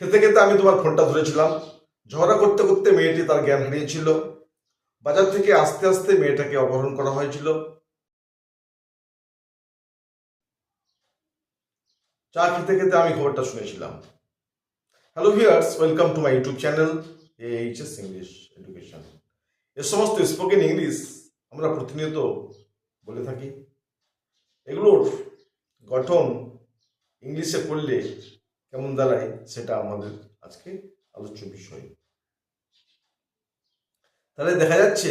খেতে খেতে আমি তোমার ফোনটা ধরেছিলাম। ঝগড়া করতে করতে মেয়েটি তার জ্ঞান হারিয়েছিল। বাজার থেকে আস্তে আস্তে মেয়েটাকে অপহরণ করা হয়েছিল। চা খেতে খেতে আমি খবরটা শুনেছিলাম। Hello viewers welcome to my YouTube channel H S English education এ সমস্ত স্পোকেন ইংলিশ আমরা প্রতিনিয়ত বলে থাকি। এগুলোর গঠন ইংলিশে পড়লে কেমন দাঁড়ায় সেটা আমাদের আজকে আলোচ্য বিষয়। তাহলে দেখা যাচ্ছে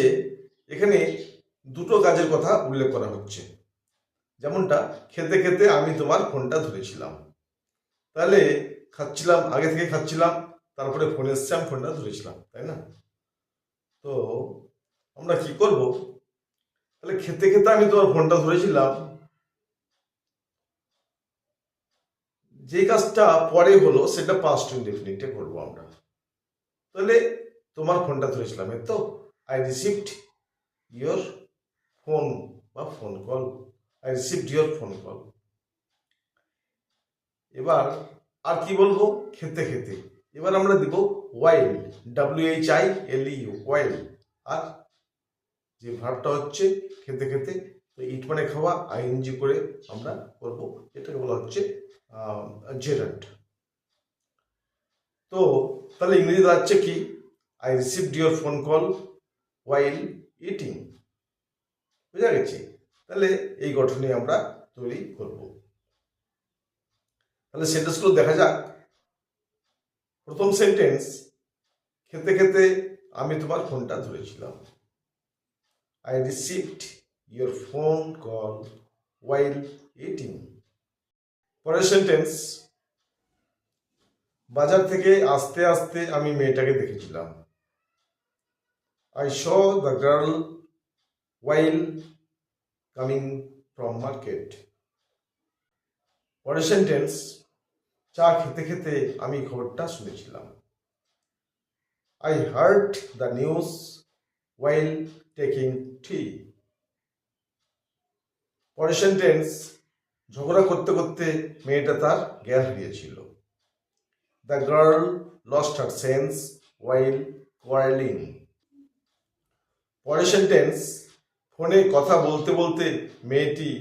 এখানে দুটো কাজের কথা উল্লেখ করা হচ্ছে। যেমনটা, খেতে খেতে আমি তোমার ফোনটা ধরেছিলাম। তাহলে খাচ্ছিলাম, আগে থেকে খাচ্ছিলাম, তারপরে ফোন এসছে, আমি ফোনটা ধরেছিলাম, তাই না? তো আমরা কি করব? তাহলে খেতে খেতে আমি তোমার ফোনটা ধরেছিলাম যে কাজটা পরে হলো, সেটা পাস্ট ইনডেফিনিটে করব আমরা। তাহলে তোমার ফোনটা ধরেছিলাম এই তো। আই রিসিভড ইয়োর ফোন বা phone call I received your phone call এবার আর কি বলব? খেতে খেতে। এবার আমরা দিব while W H I L E while আর যে ভাবটা হচ্ছে খেতে খেতে তো ইট মানে খাওয়া আইএনজি করে আমরা করব। এটাকে বলা হচ্ছে জেরান্ট তো তাহলে ইংরেজি দাঁড়াচ্ছে কি? I received your phone call while eating বুঝা গেছে? তাহলে এই গঠনে আমরা তৈরি করব। তাহলে সেন্টেন্সগুলো দেখা যাক। প্রথম সেন্টেন্স খেতে খেতে আমি তোমার ফোনটা ধরেছিলাম। I received your phone call while eating পরের সেন্টেন্স বাজার থেকে আস্তে আস্তে আমি মেয়েটাকে দেখেছিলাম। I saw the girl while coming from market পরের সেন্টেন্স চা খেতে খেতে আমি খবরটা শুনেছিলাম। I heard the news while taking tea পরের সেন্টেন্স, ঝগড়া করতে করতে মেয়েটা তার জ্ঞান হারিয়েছিল। The girl lost her sense while quarrelling পরের সেন্টেন্স, ফোনে কথা বলতে বলতে মেয়েটি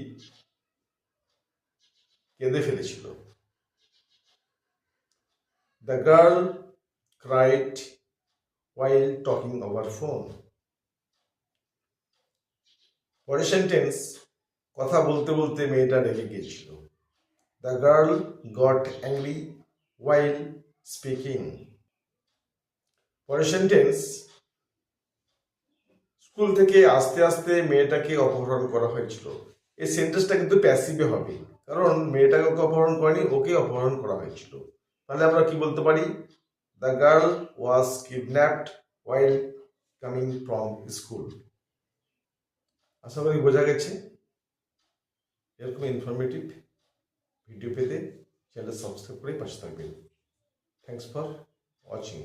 কেঁদে ফেলেছিল। The girl cried while talking over phone পরের সেন্টেন্স কথা বলতে বলতে মেয়েটা রেগে গিয়েছিল। The girl got angry while speaking পরের সেন্টেন্স স্কুল থেকে আস্তে আস্তে মেয়েটাকে অপহরণ করা হয়েছিল। এই সেন্টেন্সটা কিন্তু প্যাসিভে হবে, কারণ মেয়েটাকে ওকে অপহরণ করেনি, ওকে অপহরণ করা হয়েছিল। তাহলে আমরা কি বলতে পারি? The girl was kidnapped while coming from school আশা করি বোঝা গেছে। এরকম ইনফরমেটিভ ভিডিও পেতে চ্যানেল সাবস্ক্রাইব করে পাশে থাকবেন থ্যাংকস ফর ওয়াচিং